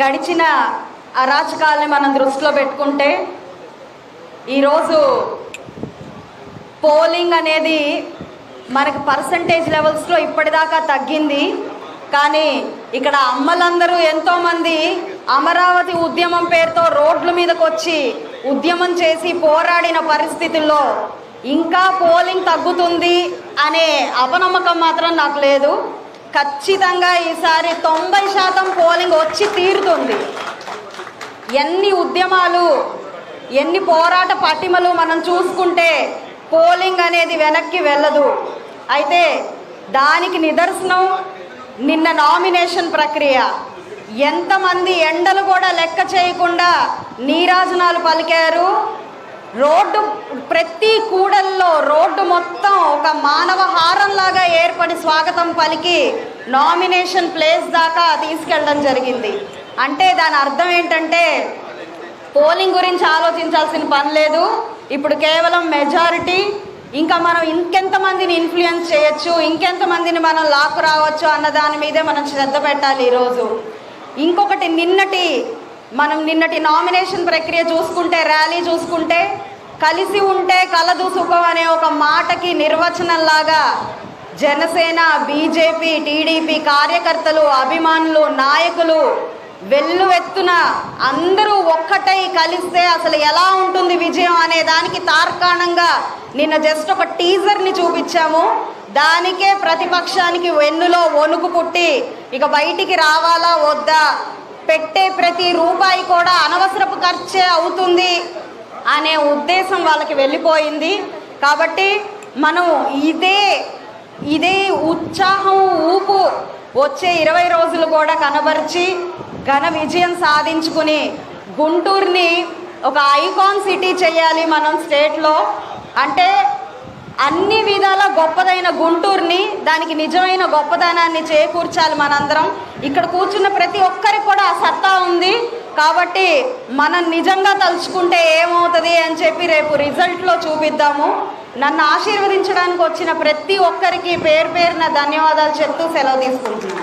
గడిచిన అరాచకాలని మనం దృష్టిలో పెట్టుకుంటే ఈరోజు పోలింగ్ అనేది మనకు పర్సంటేజ్ లెవెల్స్లో ఇప్పటిదాకా తగ్గింది. కానీ ఇక్కడ అమ్మలందరూ ఎంతోమంది అమరావతి ఉద్యమం పేరుతో రోడ్ల మీదకి వచ్చి ఉద్యమం చేసి పోరాడిన పరిస్థితుల్లో ఇంకా పోలింగ్ తగ్గుతుంది అనే అపనమ్మకం మాత్రం నాకు లేదు. ఖచ్చితంగా ఈసారి తొంభై శాతం పోలింగ్ వచ్చి తీరుతుంది. ఎన్ని ఉద్యమాలు ఎన్ని పోరాట పటిమలు మనం చూసుకుంటే పోలింగ్ అనేది వెనక్కి వెళ్ళదు. అయితే దానికి నిదర్శనం నిన్న నామినేషన్ ప్రక్రియ. ఎంతమంది ఎండలు కూడా లెక్క చేయకుండా నీరాజనాలు పలికారు. రోడ్డు ప్రతి కూడల్లో రోడ్డు మొత్తం ఒక మానవ హారంలాగా ఏర్పడి స్వాగతం పలికి నామినేషన్ ప్లేస్ దాకా తీసుకెళ్ళడం జరిగింది. అంటే దాని అర్థం ఏంటంటే పోలింగ్ గురించి ఆలోచించాల్సిన పని లేదు. ఇప్పుడు కేవలం మెజారిటీ ఇంకా మనం ఇంకెంతమందిని ఇన్ఫ్లుయెన్స్ చేయొచ్చు ఇంకెంతమందిని మనం లాక్కు రావచ్చు అన్న దాని మీదే మనం శ్రద్ధ పెట్టాలి ఈరోజు. ఇంకొకటి నిన్నటి మనం నిన్నటి నామినేషన్ ప్రక్రియ చూసుకుంటే ర్యాలీ చూసుకుంటే కలిసి ఉంటే కలదు సుఖం అనే ఒక మాటకి నిర్వచనంలాగా జనసేన బీజేపీ టీడీపీ కార్యకర్తలు అభిమానులు నాయకులు వెల్లువెత్తున అందరూ ఒక్కటై కలిస్తే అసలు ఎలా ఉంటుంది విజయం అనే దానికి తార్కాణంగా నిన్న జస్ట్ ఒక టీజర్ని చూపించాము. దానికే ప్రతిపక్షానికి వెన్నులో వణుకు పుట్టి ఇక బయటికి రావాలా వద్దా పెట్టే ప్రతి రూపాయి కూడా అనవసరపు ఖర్చే అవుతుంది అనే ఉద్దేశం వాళ్ళకి వెళ్ళిపోయింది. కాబట్టి మనం ఇదే ఇదే ఉత్సాహం ఊపు వచ్చే ఇరవై రోజులు కూడా కనబరిచి ఘన విజయం సాధించుకుని గుంటూరుని ఒక ఐకాన్ సిటీ చేయాలి మనం స్టేట్లో. అంటే అన్ని విధాల గొప్పదైన గుంటూరుని దానికి నిజమైన గొప్పదనాన్ని చేకూర్చాలి మనందరం. ఇక్కడ కూర్చున్న ప్రతి ఒక్కరికి కూడా ఆ సత్తా ఉంది. కాబట్టి మనం నిజంగా తలుచుకుంటే ఏమవుతుంది అని చెప్పి రేపు రిజల్ట్లో చూపిద్దాము. నన్ను ఆశీర్వదించడానికి వచ్చిన ప్రతి ఒక్కరికి పేరు పేరున ధన్యవాదాలు చెప్తూ సెలవు తీసుకుంటున్నాను.